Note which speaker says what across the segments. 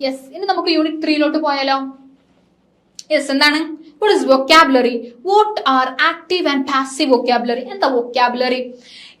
Speaker 1: Yes ഇനി നമുക്ക് unit ത്രീയിലോട്ട് പോയാലോ യെസ് എന്താണ് what is vocabulary what are active and passive vocabulary എന്താ vocabulary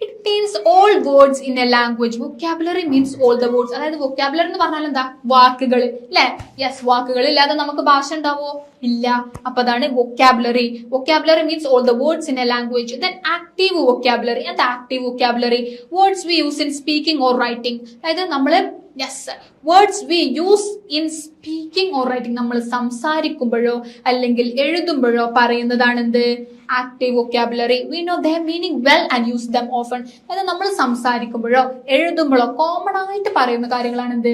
Speaker 1: it means all words in a language vocabulary means all the words അതായത് vocabulary എന്ന് പറഞ്ഞാൽ എന്താ വാക്കുകൾ അല്ലെ യെസ് വാക്കുകൾ ഇല്ലാതെ നമുക്ക് ഭാഷ ഉണ്ടാവോ ഇല്ല. അപ്പൊ അതാണ് vocabulary vocabulary means all the words in a language then active vocabulary എന്താ active vocabulary words we use in speaking or writing അതായത് നമ്മൾ yes words we use in speaking or writing നമ്മൾ സംസാരിക്കുമ്പോഴോ അല്ലെങ്കിൽ എഴുതുമ്പോഴോ പറയുന്നതാണ് എന്ത് active vocabulary we know the meaning well and use them often അതായത് നമ്മൾ സംസാരിക്കുമ്പോഴോ എഴുതുമ്പോഴോ കോമൺ ആയിട്ട് പറയുന്ന കാര്യങ്ങളാണ് എന്ത്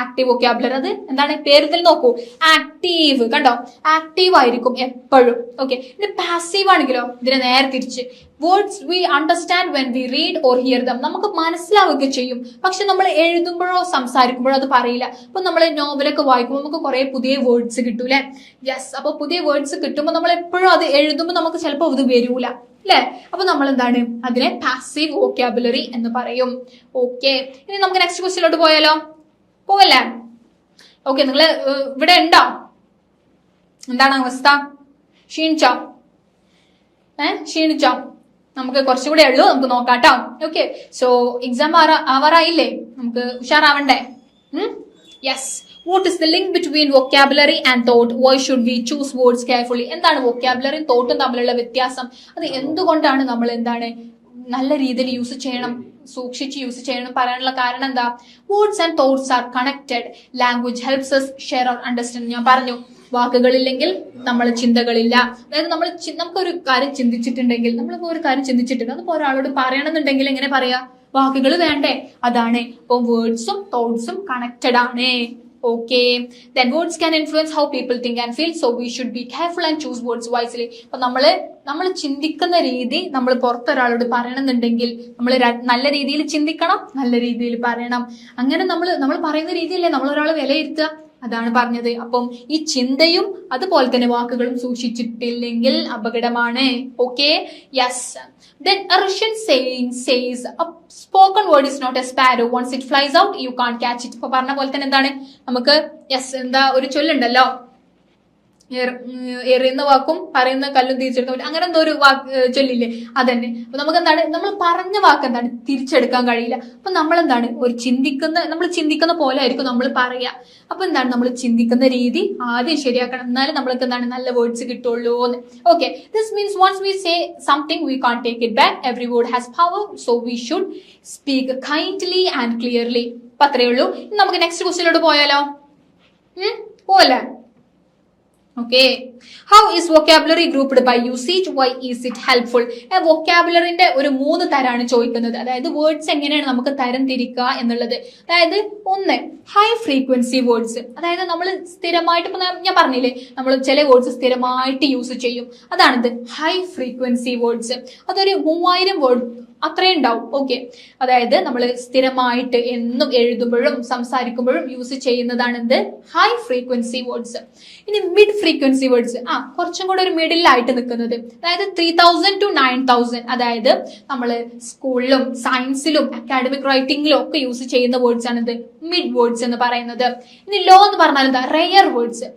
Speaker 1: ആക്റ്റീവ് വൊക്കാബുലറി അത് എന്താണ്? പേരിൽ നോക്കൂ. ആക്റ്റീവ് കണ്ടോ? ആക്റ്റീവ് ആയിരിക്കും എപ്പോഴും. ഓക്കെ ഇനി പാസീവ് ആണെങ്കിലോ? ഇതിനെ നേരെ തിരിച്ച്. Words we understand when we read or hear them നമുക്ക് മനസ്സിലാവുകയൊക്കെ ചെയ്യും. പക്ഷെ നമ്മൾ എഴുതുമ്പോഴോ സംസാരിക്കുമ്പോഴോ അത് പറയില്ല. അപ്പൊ നമ്മൾ നോവലൊക്കെ വായിക്കുമ്പോൾ നമുക്ക് കുറെ പുതിയ വേർഡ്സ് കിട്ടൂലേ? യെസ് അപ്പൊ പുതിയ വേർഡ്സ് കിട്ടുമ്പോൾ നമ്മൾ എപ്പോഴും അത് എഴുതുമ്പോൾ നമുക്ക് ചിലപ്പോൾ അത് വരൂല. അല്ലെ അപ്പൊ നമ്മൾ എന്താണ്? അതിനെ പാസീവ് വോക്കാബുലറി എന്ന് പറയും. ഓക്കെ ഇനി നമുക്ക് നെക്സ്റ്റ് ക്വസ്റ്റിലോട്ട് പോയാലോ? പോവല്ലേ? ഓക്കെ നിങ്ങൾ ഇവിടെ ഉണ്ടോ? എന്താണ് അവസ്ഥ? ക്ഷീണിച്ചോ? ഏ ക്ഷീണിച്ചോ? നമുക്ക് കുറച്ചുകൂടെ ഉള്ളൂ നമുക്ക് നോക്കാം കേട്ടോ. ഓക്കെ സോ എക്സാം ആവാറായില്ലേ? നമുക്ക് ഉഷാറാവണ്ടേ? Yes what is the link between vocabulary and thought why should we choose words carefully എന്താണ് വൊക്കാബുലറിയും തോട്ടും തമ്മിലുള്ള വ്യത്യാസം? അത് എന്തുകൊണ്ടാണ് നമ്മൾ എന്താണ് നല്ല രീതിയിൽ യൂസ് ചെയ്യണം? സൂക്ഷിച്ച് യൂസ് ചെയ്യണം പറയാനുള്ള കാരണം എന്താ? Words and thoughts are connected language helps us share or understand ഞാൻ പറഞ്ഞു വാക്കുകളില്ലെങ്കിൽ നമ്മൾ ചിന്തകളില്ല. അതായത് നമ്മൾ നമുക്കൊരു കാര്യം ചിന്തിച്ചിട്ടുണ്ടെങ്കിൽ നമ്മളിപ്പോ ഒരു കാര്യം ചിന്തിച്ചിട്ടുണ്ട്. അതിപ്പോ ഒരാളോട് പറയണമെന്നുണ്ടെങ്കിൽ എങ്ങനെ പറയാ? വാക്കുകൾ വേണ്ടേ? അതാണ്. ഇപ്പൊ വേർഡ്സും തോട്ട്സും കണക്റ്റഡ് ആണ്. Okay then words can influence how people think and feel so we should be careful and choose words wisely അപ്പൊ നമ്മൾ നമ്മൾ ചിന്തിക്കുന്ന രീതി നമ്മൾ പുറത്തൊരാളോട് പറയണമെന്നുണ്ടെങ്കിൽ നമ്മൾ നല്ല രീതിയിൽ ചിന്തിക്കണം നല്ല രീതിയിൽ പറയണം. അങ്ങനെ നമ്മൾ നമ്മൾ പറയുന്ന രീതിയല്ലേ നമ്മൾ ഒരാളെ വിലയിരുത്തുക. അതാണ് പറഞ്ഞത്. അപ്പം ഈ ചിന്തയും അതുപോലെ തന്നെ വാക്കുകളും സൂക്ഷിച്ചിട്ടില്ലെങ്കിൽ അപകടമാണ്. Okay yes then Russian saying says spoken word is not a sparrow once it flies out you can catch it ഇപ്പൊ പറഞ്ഞ പോലെ തന്നെ എന്താണ്? നമുക്ക് യെസ് എന്താ ഒരു ചൊല്ലുണ്ടല്ലോ. എറിയുന്ന വാക്കും പറയുന്ന കല്ലും തിരിച്ചെടുക്കാൻ പറ്റും. അങ്ങനെ എന്തോ ഒരു വാക്ക് ചൊല്ലില്ലേ? അതന്നെ. അപ്പൊ നമുക്ക് എന്താണ് നമ്മൾ പറഞ്ഞ വാക്ക് എന്താണ് തിരിച്ചെടുക്കാൻ കഴിയില്ല. അപ്പൊ നമ്മൾ എന്താണ് ഒരു ചിന്തിക്കുന്ന നമ്മൾ ചിന്തിക്കുന്ന പോലെ ആയിരിക്കും നമ്മൾ പറയാ അപ്പൊ എന്താണ്? നമ്മൾ ചിന്തിക്കുന്ന രീതി ആദ്യം ശരിയാക്കണം. എന്നാലും നമ്മൾക്ക് എന്താണ് നല്ല വേർഡ്സ് കിട്ടുള്ളൂ എന്ന്. Okay this means once we say something we can take it back every word has power so we should speak kindly and clearly അപ്പൊ അത്രയേ ഉള്ളൂ. നമുക്ക് നെക്സ്റ്റ് ക്വസ്റ്റിലോട്ട് പോയാലോ? പോവല്ലേ? Okay how is vocabulary grouped by usage why is it helpful വൊക്കാബുലറിന്റെ ഒരു മൂന്ന് തരാണ് ചോദിക്കുന്നത്. അതായത് വേർഡ്സ് എങ്ങനെയാണ് നമുക്ക് തരം തിരിക്കുക എന്നുള്ളത്. അതായത് ഒന്ന് ഹൈ ഫ്രീക്വൻസി വേർഡ്സ് അതായത് നമ്മൾ സ്ഥിരമായിട്ട് ഇപ്പൊ ഞാൻ പറഞ്ഞില്ലേ നമ്മൾ ചില വേർഡ്സ് സ്ഥിരമായിട്ട് യൂസ് ചെയ്യും. അതാണിത് ഹൈ ഫ്രീക്വൻസി വേർഡ്സ് അതൊരു മൂവായിരം വേർഡ് അത്രയും ഉണ്ടാവും. ഓക്കെ അതായത് നമ്മൾ സ്ഥിരമായിട്ട് എന്നും എഴുതുമ്പോഴും സംസാരിക്കുമ്പോഴും യൂസ് ചെയ്യുന്നതാണ് എന്ത്? ഹൈ ഫ്രീക്വൻസി വേർഡ്സ് ഇനി മിഡ് ഫ്രീക്വൻസി വേർഡ്സ് ആ കുറച്ചും കൂടെ ഒരു മിഡിലായിട്ട് നിൽക്കുന്നത്. അതായത് three thousand to nine thousand അതായത് നമ്മൾ സ്കൂളിലും സയൻസിലും അക്കാഡമിക് റൈറ്റിംഗിലും ഒക്കെ യൂസ് ചെയ്യുന്ന വേർഡ്സ് ആണ് ഇത് മിഡ് വേർഡ്സ് എന്ന് പറയുന്നത്. ഇനി ലോ എന്ന് പറഞ്ഞാൽ എന്താ? Rare words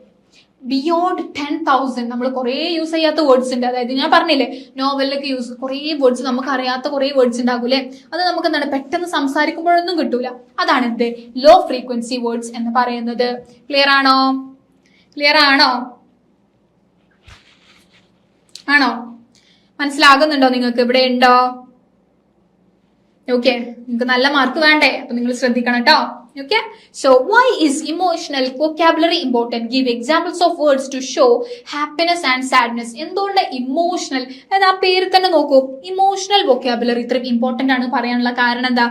Speaker 1: beyond ten thousand നമ്മൾ കുറേ യൂസ് ചെയ്യാത്ത വേർഡ്സ് ഉണ്ട്. അതായത് ഞാൻ പറഞ്ഞില്ലേ നോവലിലൊക്കെ യൂസ് കുറേ വേർഡ്സ് നമുക്ക് അറിയാത്ത കുറേ വേർഡ്സ് ഉണ്ടാകൂലേ അത് നമുക്ക് എന്താണ് പെട്ടെന്ന് സംസാരിക്കുമ്പോഴൊന്നും കിട്ടൂല. അതാണ് എന്ത് ലോ ഫ്രീക്വൻസി വേർഡ്സ് എന്ന് പറയുന്നത്. ക്ലിയർ ആണോ? ക്ലിയർ ആണോ? ആണോ? മനസ്സിലാകുന്നുണ്ടോ നിങ്ങൾക്ക്? ഇവിടെ ഉണ്ടോ? ഓക്കെ നിങ്ങൾക്ക് നല്ല മാർക്ക് വേണ്ടേ? അപ്പൊ നിങ്ങൾ ശ്രദ്ധിക്കണം കേട്ടോ okay so why is emotional vocabulary important give examples of words to show happiness and sadness എന്തുകൊണ്ട് ഇമോഷണൽ അതായത് ആ പേര് തന്നെ നോക്കൂ. ഇമോഷണൽ വൊക്കാബുലറി ഇത്രയും ഇമ്പോർട്ടന്റ് ആണ് പറയാനുള്ള കാരണം എന്താ?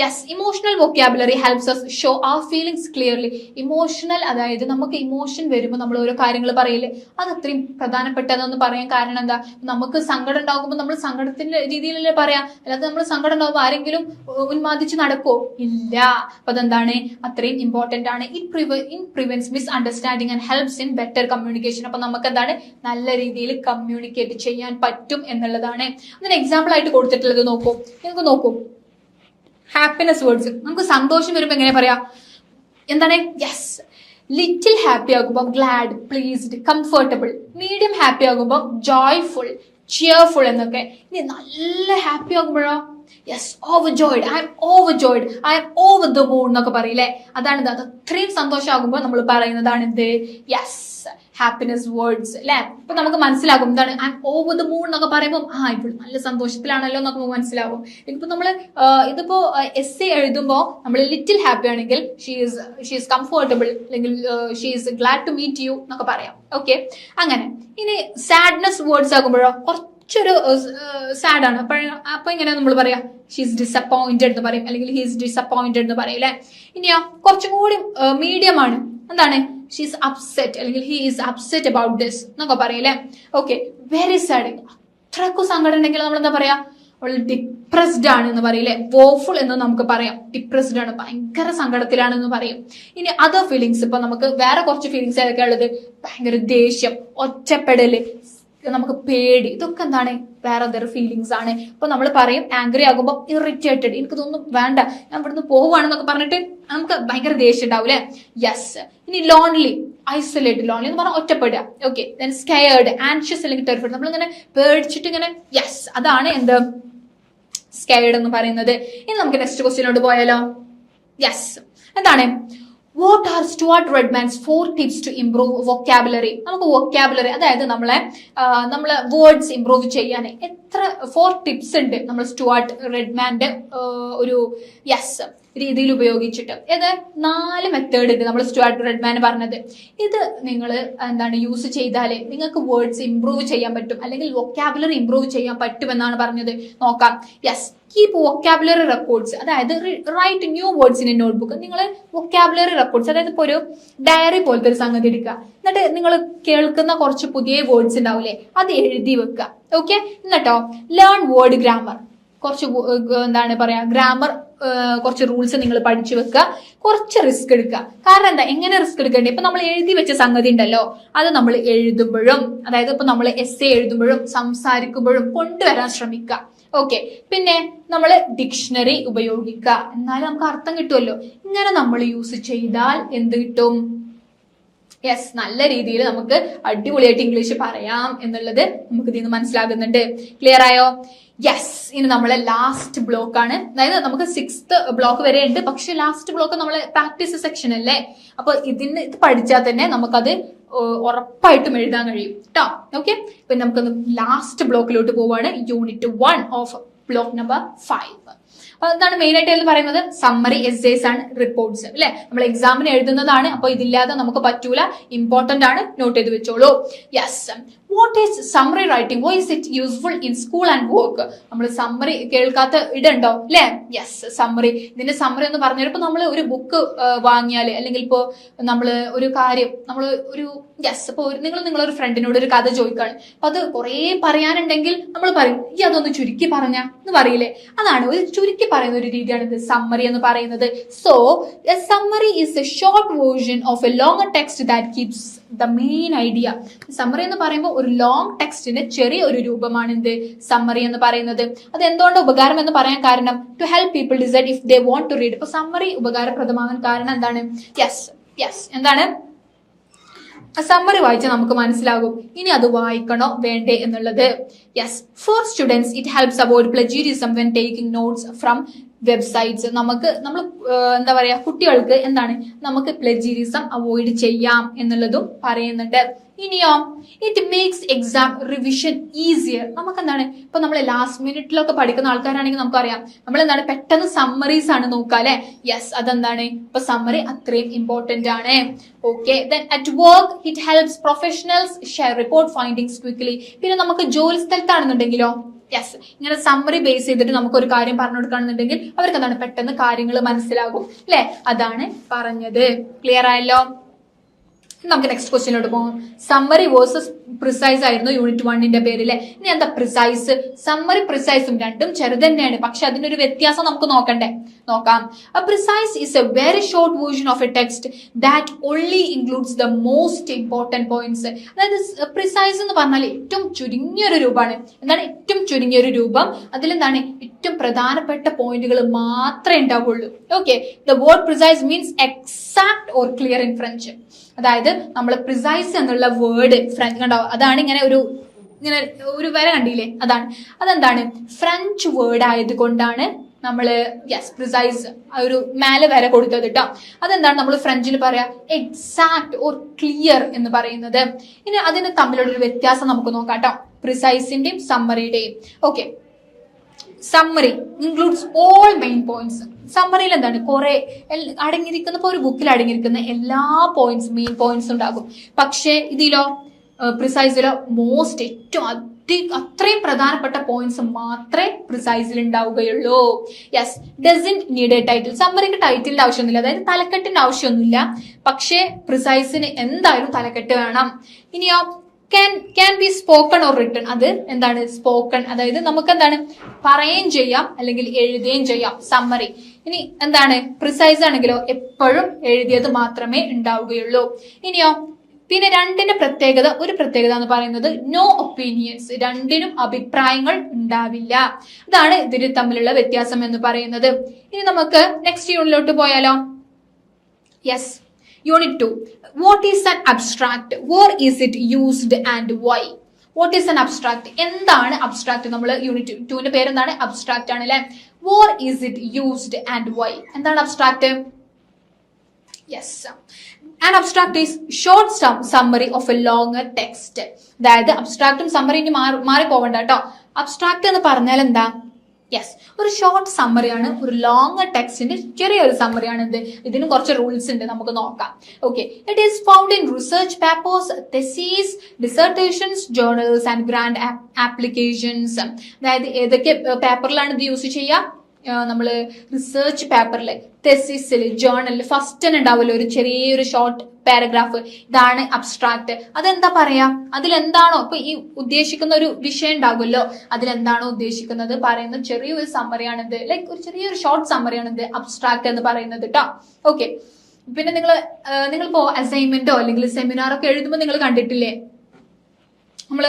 Speaker 1: Yes emotional vocabulary helps us show ആ ഫീലിങ്സ് ക്ലിയർലി ഇമോഷണൽ അതായത് നമുക്ക് ഇമോഷൻ വരുമ്പോൾ നമ്മൾ ഓരോ കാര്യങ്ങൾ പറയില്ലേ? അത് അത്രയും പ്രധാനപ്പെട്ടതെന്ന് പറയാൻ കാരണം എന്താ? നമുക്ക് സങ്കടം ഉണ്ടാകുമ്പോൾ നമ്മൾ സങ്കടത്തിന്റെ രീതിയിലല്ലേ പറയാം. അല്ലാതെ നമ്മൾ സങ്കടം ഉണ്ടാകുമ്പോൾ ആരെങ്കിലും ഉന്മാദിച്ച് നടക്കോ ഇല്ല. അപ്പൊ അതെന്താണ്? അത്രയും ഇമ്പോർട്ടന്റ് ആണ്. It prev in prevents misunderstanding and helps in better communication അപ്പൊ നമുക്ക് എന്താണ് നല്ല രീതിയിൽ കമ്മ്യൂണിക്കേറ്റ് ചെയ്യാൻ പറ്റും എന്നുള്ളതാണ്. അതിന് എക്സാമ്പിൾ ആയിട്ട് കൊടുത്തിട്ടുള്ളത് നോക്കൂ. നിങ്ങൾക്ക് നോക്കൂ. ഹാപ്പിനെസ് വേർഡ്സ് നമുക്ക് സന്തോഷം വരുമ്പോൾ എങ്ങനെ പറയാ? എന്താണ്? യെസ് ലിറ്റിൽ ഹാപ്പി ആകുമ്പോൾ glad pleased comfortable medium happy ആകുമ്പോൾ ജോയ്ഫുൾ ചിയർഫുൾ എന്നൊക്കെ. ഇനി നല്ല happy ആകുമ്പോഴോ? Yes overjoyed I'm overjoyed I'm over the moon എന്നൊക്കെ പറയില്ലേ? അതാണ് ഇത് അത് അത്രയും സന്തോഷമാകുമ്പോൾ നമ്മൾ പറയുന്നതാണ് എന്ത് യെസ് ഹാപ്പിനെസ് വേർഡ്സ് അല്ലെ അപ്പൊ നമുക്ക് മനസ്സിലാകും. എന്താണ്? ഓവർ ദ മൂൺ എന്നൊക്കെ പറയുമ്പോൾ ആ ഇപ്പോൾ നല്ല സന്തോഷത്തിലാണല്ലോ എന്നൊക്കെ നമുക്ക് മനസ്സിലാവും ഇനിയിപ്പോ നമ്മൾ ഇതിപ്പോ എസ് എ എഴുതുമ്പോൾ നമ്മൾ ലിറ്റിൽ ഹാപ്പി ആണെങ്കിൽ ഷീസ് ഷീസ് കംഫർട്ടബിൾ അല്ലെങ്കിൽ she's glad to meet you എന്നൊക്കെ പറയാം. ഓക്കെ അങ്ങനെ. ഇനി സാഡ്നെസ് വേർഡ്സ് ആകുമ്പോഴോ കുറച്ചൊരു സാഡ് ആണ്. അപ്പൊ ഇങ്ങനെ നമ്മൾ പറയാം? ഷീസ് ഡിസപ്പോയിന്റഡ് എന്ന് പറയും. അല്ലെങ്കിൽ ഹീസ് ഡിസപ്പോയിന്റഡ് എന്ന് പറയും അല്ലെ ഇനിയോ കുറച്ചും കൂടി മീഡിയം ആണ്. എന്താണ്? ഷീസ് അപ്സെറ്റ് അല്ലെങ്കിൽ he is upset about this എന്നൊക്കെ പറയില്ലേ? ഓക്കെ വെരി സാഡ് അത്രക്കും സങ്കടം ഉണ്ടെങ്കിൽ നമ്മൾ എന്താ പറയാ? അവൾ ഡിപ്രസ്ഡ് ആണ് എന്ന് പറയില്ലേ? വോഫുൾ എന്ന് നമുക്ക് പറയാം. ഡിപ്രസ്ഡ് ആണ്. ഭയങ്കര സങ്കടത്തിലാണ് എന്ന് പറയും. ഇനി അതർ ഫീലിങ്സ് ഇപ്പൊ നമുക്ക് വേറെ കുറച്ച് ഫീലിങ്സ് ഏതൊക്കെ ഉള്ളത്. ഭയങ്കര ദേഷ്യം ഒറ്റപ്പെടൽ നമുക്ക് പേടി. ഇതൊക്കെ എന്താണ്? വേറെ അതർ ഫീലിങ്സ് ആണ്. ഇപ്പൊ നമ്മൾ പറയും ആംഗ്രി ആകുമ്പോൾ ഇറിറ്റേറ്റഡ് എനിക്ക് തോന്നുന്നു വേണ്ട. ഞാൻ ഇവിടുന്ന് പോവുകയാണെന്നൊക്കെ പറഞ്ഞിട്ട് നമുക്ക് ഭയങ്കര ദേഷ്യം ഉണ്ടാവും അല്ലെ യെസ് ഇനി ലോൺലി ഐസൊലേറ്റഡ് ലോൺലി എന്ന് പറഞ്ഞാൽ ഒറ്റപ്പെടുക. ഓക്കെ ദെൻ സ്കെയർഡ് ആൻഷ്യസ് അല്ലെങ്കിൽ ടെറിഫൈഡ് നമ്മളിങ്ങനെ പേടിച്ചിട്ട് ഇങ്ങനെ യെസ് അതാണ് എന്ത്? സ്കെയർഡ് എന്ന് പറയുന്നത്. ഇനി നമുക്ക് നെക്സ്റ്റ് ക്വസ്റ്റ്യനോട് പോയാലോ? യെസ് എന്താണ്? What are Stuart Redman's four tips to improve vocabulary നമുക്ക് വൊക്കാബുലറി അതായത് നമ്മളെ നമ്മൾ വേർഡ്സ് ഇംപ്രൂവ് ചെയ്യാൻ എത്ര ഫോർ ടിപ്സ് ഉണ്ട് നമ്മൾ സ്റ്റുവാർട്ട് റെഡ്മാന്റെ ഒരു യെസ് രീതിയിൽ ഉപയോഗിച്ചിട്ട്. ഇത് നാല് മെത്തേഡ് ഉണ്ട് നമ്മൾ സ്റ്റുവാർട്ട് റെഡ്മാൻ പറഞ്ഞത്. ഇത് നിങ്ങൾ എന്താണ് യൂസ് ചെയ്താൽ നിങ്ങൾക്ക് വേർഡ്സ് ഇംപ്രൂവ് ചെയ്യാൻ പറ്റും. അല്ലെങ്കിൽ വൊക്കാബുലറി ഇംപ്രൂവ് ചെയ്യാൻ പറ്റുമെന്നാണ് പറഞ്ഞത്. നോക്കാം. യെസ് കീപ് വൊക്കാബുലറി റെക്കോർഡ്സ് അതായത് write new words in a notebook നിങ്ങൾ വൊക്കാബുലറി റെക്കോർഡ്സ് അതായത് ഇപ്പോൾ ഒരു ഡയറി പോലത്തെ ഒരു സംഗതി എടുക്കുക. എന്നിട്ട് നിങ്ങൾ കേൾക്കുന്ന കുറച്ച് പുതിയ വേർഡ്സ് ഉണ്ടാവില്ലേ അത് എഴുതി വെക്കുക. ഓക്കെ എന്നിട്ടോ? ലേൺ വേർഡ് ഗ്രാമർ കുറച്ച് എന്താണ് പറയാ? ഗ്രാമർ കുറച്ച് റൂൾസ് നിങ്ങൾ പഠിച്ചു വെക്കുക. കുറച്ച് റിസ്ക് എടുക്കുക. കാരണം എന്താ? എങ്ങനെ റിസ്ക് എടുക്കേണ്ടത്? ഇപ്പൊ നമ്മൾ എഴുതി വെച്ച സംഗതി ഉണ്ടല്ലോ. അത് നമ്മൾ എഴുതുമ്പോഴും അതായത് ഇപ്പൊ നമ്മൾ എസ് എ എഴുതുമ്പോഴും സംസാരിക്കുമ്പോഴും കൊണ്ടുവരാൻ ശ്രമിക്കുക. ഓക്കെ പിന്നെ നമ്മൾ ഡിക്ഷണറി ഉപയോഗിക്കുക. എന്നാലും നമുക്ക് അർത്ഥം കിട്ടുമല്ലോ ഇങ്ങനെ നമ്മൾ യൂസ് ചെയ്താൽ എന്ത് കിട്ടും? യെസ് നല്ല രീതിയിൽ നമുക്ക് അടിപൊളിയായിട്ട് ഇംഗ്ലീഷ് പറയാം എന്നുള്ളത് നമുക്ക് ഇതിൽ നിന്ന് മനസ്സിലാകുന്നുണ്ട്. ക്ലിയർ ആയോ? യെസ് ഇനി നമ്മളെ ലാസ്റ്റ് ബ്ലോക്ക് ആണ്. അതായത് നമുക്ക് സിക്സ്ത് ബ്ലോക്ക് വരെ ഉണ്ട്. പക്ഷെ ലാസ്റ്റ് ബ്ലോക്ക് നമ്മളെ പ്രാക്ടീസ് സെക്ഷൻ അല്ലേ? അപ്പൊ ഇതിന് ഇത് പഠിച്ചാൽ തന്നെ നമുക്കത് ഉറപ്പായിട്ടും എഴുതാൻ കഴിയും. കേട്ടോ ഓക്കെ ഇപ്പൊ നമുക്ക് ലാസ്റ്റ് ബ്ലോക്കിലോട്ട് പോവാണ്. Unit one of block number five അപ്പൊ എന്താണ് മെയിൻ ആയിട്ട് എന്ന് പറയുന്നത്. സമ്മറി എസ്സേസ് ആണ് റിപ്പോർട്ട്സ് അല്ലെ? നമ്മൾ എക്സാമിന് എഴുതുന്നതാണ്. അപ്പൊ ഇതില്ലാതെ നമുക്ക് പറ്റൂല. ഇമ്പോർട്ടന്റ് ആണ്. നോട്ട് ചെയ്ത് വെച്ചോളൂ. Yes what is summary writing where is it useful in school and work നമ്മൾ സമ്മറി കേൾക്കാത്ത ഇടുണ്ടോ? അല്ലേ യെസ് സമ്മറി ഇതിന്റെ സമ്മറി എന്ന് പറഞ്ഞാൽ ഇപ്പൊ നമ്മൾ ഒരു ബുക്ക് വാങ്ങിയാൽ അല്ലെങ്കിൽ ഇപ്പോ നമ്മൾ ഒരു കാര്യം നമ്മൾ ഒരു യെസ് ഇപ്പൊ നിങ്ങൾ നിങ്ങളൊരു ഫ്രണ്ടിനോട് ഒരു കഥ ചോദിക്കുകയാണ് അപ്പൊ അത് കുറേ പറയാനുണ്ടെങ്കിൽ നമ്മൾ പറയും ഈ അതൊന്ന് ചുരുക്കി പറഞ്ഞ എന്ന് പറയില്ലേ? അതാണ് ഒരു ചുരുക്കി പറയുന്ന ഒരു രീതിയാണ് ഇത് സമ്മറി എന്ന് പറയുന്നത്. So a summary is a short version of a long text that keeps the main idea summary എന്ന് പറയുമ്പോൾ ഒരു ലോങ് ടെക്സ്റ്റിന് ചെറിയ ഒരു രൂപമാണ് എന്ത്? സമ്മറി എന്ന് പറയുന്നത്. അത് എന്തുകൊണ്ട് ഉപകാരം എന്ന് പറയാൻ കാരണം? To help people decide if they want to read ഇപ്പൊ സമ്മറി ഉപകാരപ്രദമാകാൻ കാരണം എന്താണ്? യെസ് യെസ് എന്താണ്? സമ്മറി വായിച്ച നമുക്ക് മനസ്സിലാകും. ഇനി അത് വായിക്കണോ? വേണ്ടേ എന്നുള്ളത്. Yes for students it helps avoid plagiarism when taking notes from websites നമുക്ക് നമ്മൾ എന്താ പറയാ കുട്ടികൾക്ക് എന്താണ് നമുക്ക് പ്ലജീരിസം അവോയ്ഡ് ചെയ്യാം എന്നുള്ളതും പറയുന്നുണ്ട്. ഇനിയോ it makes exam revision easier നമുക്ക് എന്താണ് ഇപ്പൊ നമ്മൾ ലാസ്റ്റ് മിനിറ്റിലൊക്കെ പഠിക്കുന്ന ആൾക്കാരാണെങ്കിൽ നമുക്കറിയാം നമ്മൾ എന്താണ് പെട്ടെന്ന് സമ്മറീസ് ആണ് നോക്കുക അല്ലെ? യെസ് അതെന്താണ് ഇപ്പൊ സമ്മറി അത്രയും ഇമ്പോർട്ടന്റ് ആണ്. Okay then at work it helps professionals share report findings quickly പിന്നെ നമുക്ക് ജോലി സ്ഥലത്താണെന്നുണ്ടെങ്കിലോ യെസ് ഇങ്ങനെ സമ്മറി ബേസ് ചെയ്തിട്ട് നമുക്ക് ഒരു കാര്യം പറഞ്ഞു കൊടുക്കുകയാണെന്നുണ്ടെങ്കിൽ അവർക്ക് എന്താണ് പെട്ടെന്ന് കാര്യങ്ങൾ മനസ്സിലാകും. അല്ലെ അതാണ് പറഞ്ഞത്. ക്ലിയർ ആയല്ലോ? നമുക്ക് നെക്സ്റ്റ് ക്വസ്റ്റ്യനിലോട്ട് പോകാം സമ്മറി വേഴ്സസ് പ്രിസൈസ് ആയിരുന്നു യൂണിറ്റ് വണ്ണിന്റെ പേരിലെ ഇനി എന്താ പ്രിസൈസ് സമ്മറി പ്രിസൈസും രണ്ടും ചെറുത് തന്നെയാണ്. പക്ഷെ അതിനൊരു വ്യത്യാസം നമുക്ക് നോക്കണ്ടേ? നോക്കാം. Precis is a very short version of a text that only includes the most important points അതായത് പ്രിസൈസ് എന്ന് പറഞ്ഞാൽ ഏറ്റവും ചുരുങ്ങിയൊരു രൂപമാണ്. എന്താണ് ഏറ്റവും ചുരുങ്ങിയൊരു രൂപം? അതിലെന്താണ് ഏറ്റവും പ്രധാനപ്പെട്ട പോയിന്റുകൾ മാത്രമേ ഉണ്ടാവുള്ളൂ okay the word precis means exact or clear in French അതായത് നമ്മൾ പ്രിസൈസ് എന്നുള്ള വേർഡ് ഫ്രഞ്ച് കണ്ടോ? അതാണ് ഇങ്ങനെ ഒരു ഇങ്ങനെ ഒരു വര കണ്ടില്ലേ? അതാണ്. അതെന്താണ്? ഫ്രഞ്ച് വേർഡ് ആയതുകൊണ്ടാണ് നമ്മൾ യെസ് പ്രിസൈസ് ഒരു മേലെ വര കൊടുത്തത് കേട്ടോ അതെന്താണ് നമ്മൾ ഫ്രഞ്ചിൽ പറയാ? എക്സാക്ട് ഓർ ക്ലിയർ എന്ന് പറയുന്നത്. ഇനി അതിന് തമ്മിലുള്ള ഒരു വ്യത്യാസം നമുക്ക് നോക്കാം കേട്ടോ പ്രിസൈസിന്റെയും സമ്മറിയുടെയും okay summary includes all main points സമ്മറിയിൽ എന്താണ്? കുറെ അടങ്ങിയിരിക്കുന്ന ഇപ്പോൾ ഒരു ബുക്കിൽ അടങ്ങിയിരിക്കുന്ന എല്ലാ പോയിന്റ്സ് മെയിൻ പോയിന്റ്സ് ഉണ്ടാകും. പക്ഷേ ഇതിലോ പ്രിസൈസിലോ മോസ്റ്റ് ഏറ്റവും അതി അത്രയും പ്രധാനപ്പെട്ട പോയിന്റ്സ് മാത്രമേ പ്രിസൈസിൽ ഉണ്ടാവുകയുള്ളൂ. Yes doesn't need a title സമ്മറിക്ക് ടൈറ്റിലിന്റെ ആവശ്യമൊന്നുമില്ല. അതായത് തലക്കെട്ടിന്റെ ആവശ്യമൊന്നുമില്ല. പക്ഷേ പ്രിസൈസിന് എന്തായാലും തലക്കെട്ട് വേണം. ഇനിയോ can can be spoken or written അത് എന്താണ്? സ്പോക്കൺ അതായത് നമുക്ക് എന്താണ് പറയുകയും ചെയ്യാം അല്ലെങ്കിൽ എഴുതുകയും ചെയ്യാം. സമ്മറി ഇനി എന്താണ്? പ്രിസൈസ് ആണെങ്കിലോ എപ്പോഴും എഴുതിയത് മാത്രമേ ഉണ്ടാവുകയുള്ളൂ. ഇനിയോ? പിന്നെ രണ്ടിന്റെ പ്രത്യേകത ഒരു പ്രത്യേകത എന്ന് പറയുന്നത് നോ ഒപ്പീനിയൻസ് രണ്ടിനും അഭിപ്രായങ്ങൾ ഉണ്ടാവില്ല. അതാണ് ഇതിന് തമ്മിലുള്ള വ്യത്യാസം എന്ന് പറയുന്നത്. ഇനി നമുക്ക് നെക്സ്റ്റ് യൂണിലോട്ട് പോയാലോ? Yes unit two what is an abstract where is it used and why what is an abstract എന്താണ് അബ്സ്ട്രാക്ട് നമ്മൾ യൂണിറ്റ് ടുവിന്റെ പേരെന്താണ്? അബ്സ്ട്രാക്ട് ആണ് അല്ലെ where is it used and why എന്താണ് abstract yes and abstract is short summary of a longer text അതായത് അബ്സ്ട്രാക്റ്റും summary ഇനി മാറി മാറി പോവണ്ട കേട്ടോ. അബ്സ്ട്രാക്ട് എന്ന് പറഞ്ഞാൽ എന്താ യെസ് ഒരു ഷോർട്ട് സമ്മറിയാണ് ഒരു ലോങ് ടെക്സ്റ്റിന്റെ ചെറിയൊരു സമ്മറിയാണ് ഇത്. ഇതിന് കുറച്ച് റൂൾസ് ഉണ്ട്. നമുക്ക് നോക്കാം. Okay it is found in research papers theses dissertations journals and grant applications അതായത് ഏതൊക്കെ പേപ്പറിലാണ് ഇത് യൂസ് ചെയ്യുക നമ്മൾ റിസർച്ച് പേപ്പറിൽ തെസിസിൽ ജേർണലിൽ ഫസ്റ്റ് തന്നെ ഉണ്ടാവുമല്ലോ. ഒരു ചെറിയൊരു ഷോർട്ട് പാരഗ്രാഫ് ഇതാണ് അബ്സ്ട്രാക്ട് അതെന്താ പറയാ? അതിലെന്താണോ? ഇപ്പൊ ഈ ഉദ്ദേശിക്കുന്ന ഒരു വിഷയം ഉണ്ടാകുമല്ലോ. അതിലെന്താണോ ഉദ്ദേശിക്കുന്നത്? പറയുന്ന ചെറിയൊരു സമ്മറിയാണിത് ലൈക്ക് ഒരു ചെറിയൊരു ഷോർട്ട് സമ്മറിയാണിത് അബ്സ്ട്രാക്ട് എന്ന് പറയുന്നത് കേട്ടോ ഓക്കെ പിന്നെ നിങ്ങൾ നിങ്ങളിപ്പോ അസൈൻമെന്റോ അല്ലെങ്കിൽ സെമിനാറോ ഒക്കെ എഴുതുമ്പോൾ നിങ്ങൾ കണ്ടിട്ടില്ലേ? നമ്മൾ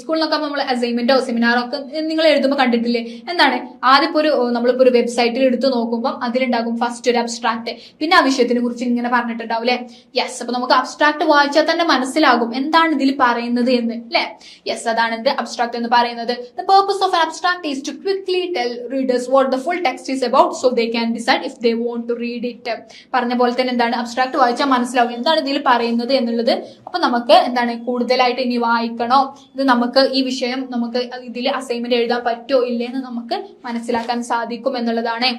Speaker 1: സ്കൂളിലൊക്കെ നമ്മൾ അസൈൻമെന്റോ സെമിനാറോ ഒക്കെ നിങ്ങൾ എഴുതുമ്പോൾ കണ്ടിട്ടില്ലേ? എന്താണ്? ആദ്യം ഇപ്പോൾ ഒരു നമ്മളിപ്പോൾ ഒരു വെബ്സൈറ്റിൽ എടുത്ത് നോക്കുമ്പോൾ അതിലുണ്ടാകും ഫസ്റ്റ് ഒരു അബ്സ്ട്രാക്ട് പിന്നെ ആ വിഷയത്തിനെ കുറിച്ച് ഇങ്ങനെ പറഞ്ഞിട്ടുണ്ടാവും അല്ലെ യെസ് അപ്പൊ നമുക്ക് അബ്സ്ട്രാക്ട് വായിച്ചാൽ തന്നെ മനസ്സിലാകും എന്താണ് ഇതിൽ പറയുന്നത് എന്ന് അല്ലെ യെസ് അതാണ് എന്ത് അബ്സ്ട്രാക്ട് എന്ന് പറയുന്നത്. The purpose of abstract is to quickly tell readers what the full text is about so they can decide if they want to read it പറഞ്ഞ പോലെ തന്നെ എന്താണ്? അബ്സ്ട്രാക്ട് വായിച്ചാൽ മനസ്സിലാവും എന്താണ് ഇതിൽ പറയുന്നത് എന്നുള്ളത്. അപ്പൊ നമുക്ക് എന്താണ്? കൂടുതലായിട്ട് ഇനി വായിക്കണോ? ഇത് നമുക്ക് ഈ വിഷയം നമുക്ക് ഇതിൽ അസൈൻമെന്റ് എഴുതാൻ പറ്റോ ഇല്ലേന്ന് നമുക്ക് മനസ്സിലാക്കാൻ സാധിക്കും എന്നുള്ളതാണ്.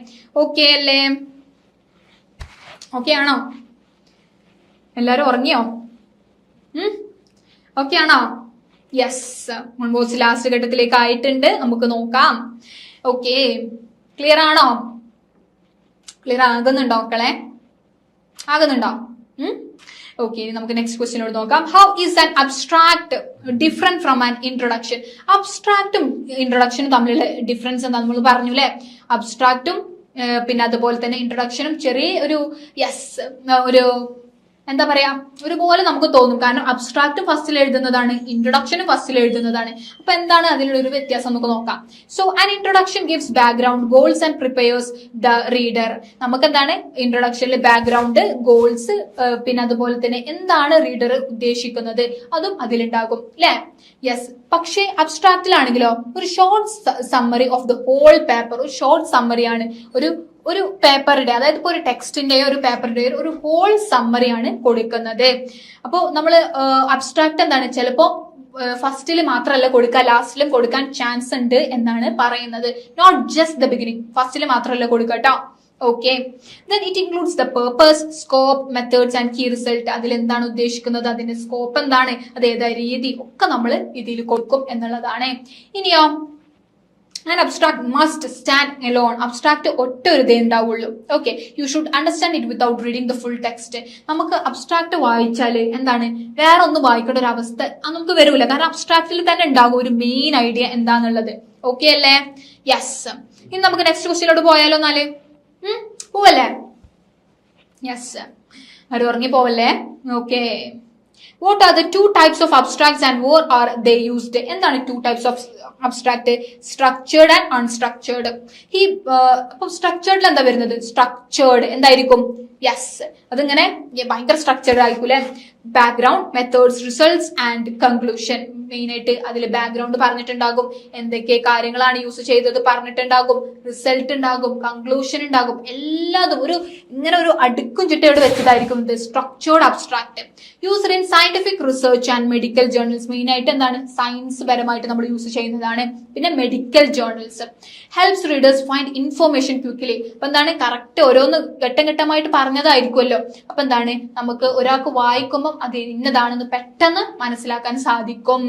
Speaker 1: ഓക്കെ അല്ലേ? ഓക്കെ ആണോ? എല്ലാരും ഉറങ്ങിയോ? ഓക്കെ ആണോ? യെസ് ഓൾമോസ്റ്റ് ലാസ്റ്റ് ഘട്ടത്തിലേക്ക് ആയിട്ടുണ്ട്. നമുക്ക് നോക്കാം. ഓക്കെ ക്ലിയർ ആണോ? ക്ലിയർ ആകുന്നുണ്ടോ മക്കളെ? ആകുന്നുണ്ടോ? ഓക്കെ ഇനി നമുക്ക് നെക്സ്റ്റ് ക്വസ്റ്റിനോട് നോക്കാം. How is an abstract different from an introduction അബ്സ്ട്രാക്റ്റും ഇൻട്രൊഡക്ഷനും തമ്മിലുള്ള ഡിഫറൻസ് എന്താ നമ്മൾ പറഞ്ഞു അല്ലെ അബ്സ്ട്രാക്റ്റും പിന്നെ അതുപോലെ തന്നെ ഇൻട്രൊഡക്ഷനും ചെറിയ ഒരു യെസ് ഒരു എന്താ പറയാ ഒരുപോലെ നമുക്ക് തോന്നും. കാരണം അബ്സ്ട്രാക്ട് ഫസ്റ്റിൽ എഴുതുന്നതാണ് ഇൻട്രൊഡക്ഷനും ഫസ്റ്റിൽ എഴുതുന്നതാണ്. അപ്പൊ എന്താണ് അതിലുള്ള ഒരു വ്യത്യാസം നമുക്ക് നോക്കാം. So an introduction gives background goals and prepares the reader നമുക്ക് എന്താണ് ഇൻട്രൊഡക്ഷനിൽ ബാക്ക്ഗ്രൗണ്ട് ഗോൾസ് പിന്നെ അതുപോലെ തന്നെ എന്താണ് റീഡർ ഉദ്ദേശിക്കുന്നത്? അതും അതിലുണ്ടാകും. അല്ലെ യെസ് പക്ഷേ അബ്സ്ട്രാക്റ്റിലാണെങ്കിലോ ഒരു short summary of the whole paper ഒരു ഷോർട്ട് സമ്മറിയാണ് ഒരു ഒരു പേപ്പറുടെ അതായത് ഇപ്പോൾ ഒരു ടെക്സ്റ്റിന്റെയോ ഒരു പേപ്പറിന്റെയോ ഒരു ഹോൾ സമ്മറിയാണ് കൊടുക്കുന്നത്. അപ്പോൾ നമ്മൾ അബ്സ്ട്രാക്ട് എന്താണ്? ചിലപ്പോൾ ഫസ്റ്റിൽ മാത്രമല്ല കൊടുക്കുക ലാസ്റ്റിലും കൊടുക്കാൻ ചാൻസ് ഉണ്ട് എന്നാണ് പറയുന്നത്. നോട്ട് ജസ്റ്റ് ദ ബിഗിനിങ് ഫസ്റ്റിൽ മാത്രമല്ല കൊടുക്കുക okay then it includes the purpose scope methods and key result അതിൽ എന്താണ് ഉദ്ദേശിക്കുന്നത്? അതിന്റെ സ്കോപ്പ് എന്താണ്? അത് ഏതാ രീതി? ഒക്കെ നമ്മൾ ഇതിൽ കൊടുക്കും എന്നുള്ളതാണ്. ഇനിയോ and abstract must stand alone abstract ഒറ്റ ഒരു ഇതേ ഉണ്ടാവുള്ളൂ. Okay you should understand it without reading the full text നമുക്ക് അബ്സ്ട്രാക്ട് വായിച്ചാൽ എന്താണ്? വേറെ ഒന്നും വായിക്കേണ്ട ഒരു അവസ്ഥ നമുക്ക് വരൂല. കാരണം അബ്സ്ട്രാക്റ്റിൽ തന്നെ ഉണ്ടാകും ഒരു മെയിൻ ഐഡിയ എന്താന്നുള്ളത്. ഓക്കെ അല്ലേ? യെസ് ഇനി നമുക്ക് നെക്സ്റ്റ് ക്വസ്റ്റിനോട് പോയാലോ എന്നാൽ? പോവല്ലേ? യെസ് ആരും ഉറങ്ങി പോവല്ലേ okay what are the two types of abstracts and where are they used എന്താണ് two types of abstract structured and unstructured ഈ അപ്പം സ്ട്രക്ചേർഡിൽ എന്താ വരുന്നത്? സ്ട്രക്ചേർഡ് എന്തായിരിക്കും? യെസ് അതിങ്ങനെ ഭയങ്കര സ്ട്രക്ചേർഡ് ആയിരിക്കും അല്ലെ background methods results and conclusion main ആയിട്ട് അതിൽ ബാക്ക്ഗ്രൗണ്ട് പറഞ്ഞിട്ടുണ്ടാകും. എന്തൊക്കെ കാര്യങ്ങളാണ് യൂസ് ചെയ്തത് പറഞ്ഞിട്ടുണ്ടാകും. റിസൾട്ട് ഉണ്ടാകും. കൺക്ലൂഷൻ ഉണ്ടാകും. എല്ലാതും ഒരു ഇങ്ങനെ ഒരു അടുക്കും ചുറ്റയോട് വെച്ചതായിരിക്കും. ഇത് structured abstract used in scientific research and medical journals main ആയിട്ട് എന്താണ്? സയൻസ് പരമായിട്ട് നമ്മൾ യൂസ് ചെയ്യുന്നതാണ്. പിന്നെ medical journals helps readers find information quickly അപ്പൊ എന്താണ്? കറക്റ്റ് ഓരോന്ന് ഘട്ടം ഘട്ടമായിട്ട് പറഞ്ഞതായിരിക്കുമല്ലോ. അപ്പൊ എന്താണ്? നമുക്ക് ഒരാൾക്ക് വായിക്കുമ്പോൾ അത് ഇന്നതാണെന്ന് പെട്ടെന്ന് മനസ്സിലാക്കാൻ സാധിക്കും.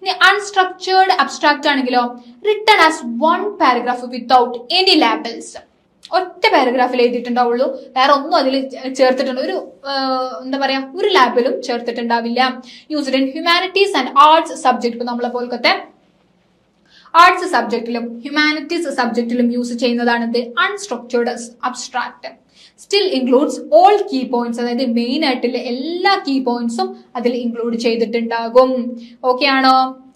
Speaker 1: ഇനി അൺസ്ട്രക്ചേർഡ് അബ്സ്ട്രാക്ട് ആണെങ്കിലോ written as one paragraph without any labels ഒറ്റ പാരഗ്രാഫിൽ എഴുതിയിട്ടുണ്ടാവുള്ളൂ. വേറെ ഒന്നും അതിൽ ചേർത്തിട്ടുണ്ട്. ഒരു എന്താ പറയാ ഒരു ലാബിലും ചേർത്തിട്ടുണ്ടാവില്ല. Used in humanities and arts subject ഇപ്പൊ നമ്മളെ പോലത്തെ ആർട്സ് സബ്ജക്റ്റിലും ഹ്യൂമാനിറ്റീസ് സബ്ജക്റ്റിലും യൂസ് ചെയ്യുന്നതാണ് ഇത് unstructured abstract still includes all key points അതായത് മെയിൻ ആയിട്ടുള്ള എല്ലാ കീ പോയിന്റ്സും അതിൽ ഇൻക്ലൂഡ് ചെയ്തിട്ടുണ്ടാകും. ഓക്കെ ആണോ?